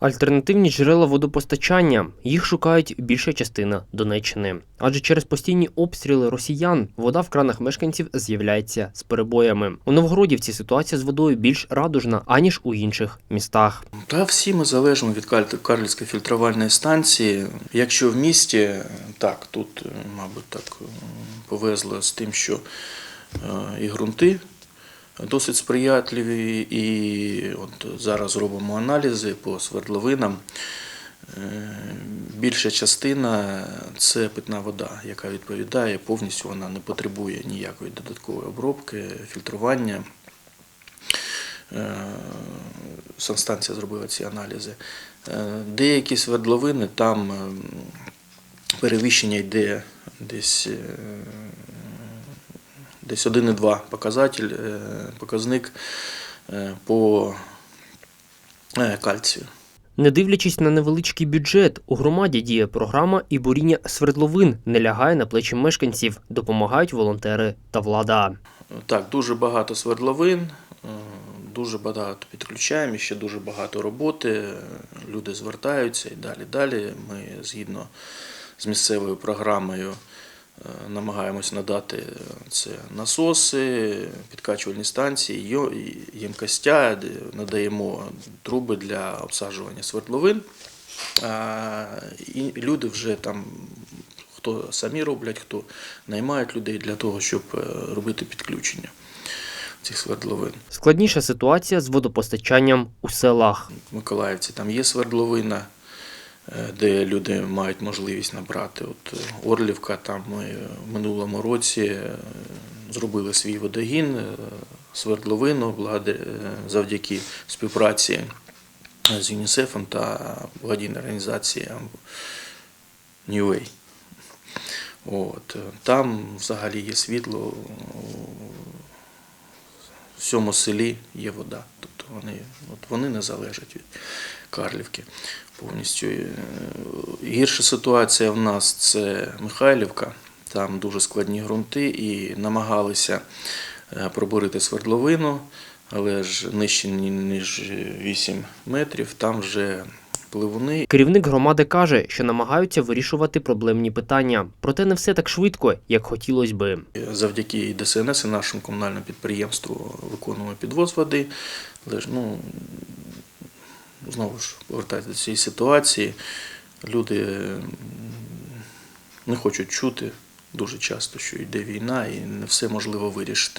Альтернативні джерела водопостачання їх шукають більша частина Донеччини. Адже через постійні обстріли росіян вода в кранах мешканців з'являється з перебоями. У Новгородівці ситуація з водою більш радужна аніж у інших містах. Та всі ми залежимо від Карлівської фільтрувальної станції. Якщо в місті, так, тут, мабуть, так повезло з тим, що е, і ґрунти досить сприятливі, і от зараз робимо аналізи по свердловинам. Е, Більша частина це питна вода, яка відповідає повністю, вона не потребує ніякої додаткової обробки, фільтрування. Е, санстанція зробила ці аналізи. Е, Деякі свердловини там е, перевищення йде десь, десь 1,2 показатель, е, показник е, по е, кальцію. Не дивлячись на невеличкий бюджет, у громаді діє програма і буріння свердловин не лягає на плечі мешканців, допомагають волонтери та влада. Так, дуже багато свердловин, дуже багато підключаємо, ще дуже багато роботи. Люди звертаються і далі. Далі ми згідно з місцевою програмою намагаємось надати це насоси, підкачувальні станції, ємкостя, надаємо труби для обсаджування свердловин. А, І люди вже там хто самі роблять, хто наймають людей для того, щоб е, робити підключення цих свердловин. Складніша ситуація з водопостачанням у селах. В Миколаївці там є свердловина, е, де люди мають можливість набрати. От е, Орлівка, там ми в минулому році е, зробили свій водогін, е, свердловину е, завдяки співпраці з ЮНІСЕФом та благодійною організацією Way. От. е, Там взагалі є світло, у всьому селі є вода. Вони, от вони не залежать від Карлівки повністю. Е, Гірша ситуація в нас це Михайлівка. Там дуже складні ґрунти і намагалися е, пробурити свердловину, але ж нижче ніж 8 метрів, там вже пливуни Керівник громади каже, що намагаються вирішувати проблемні питання, проте не все так швидко, як хотілося би. Завдяки ДСНС і нашому комунальному підприємству виконуємо підвоз води. Але ж ну знову ж повертаючись до цієї ситуації, люди не хочуть чути дуже часто, що йде війна і не все можливо вирішити.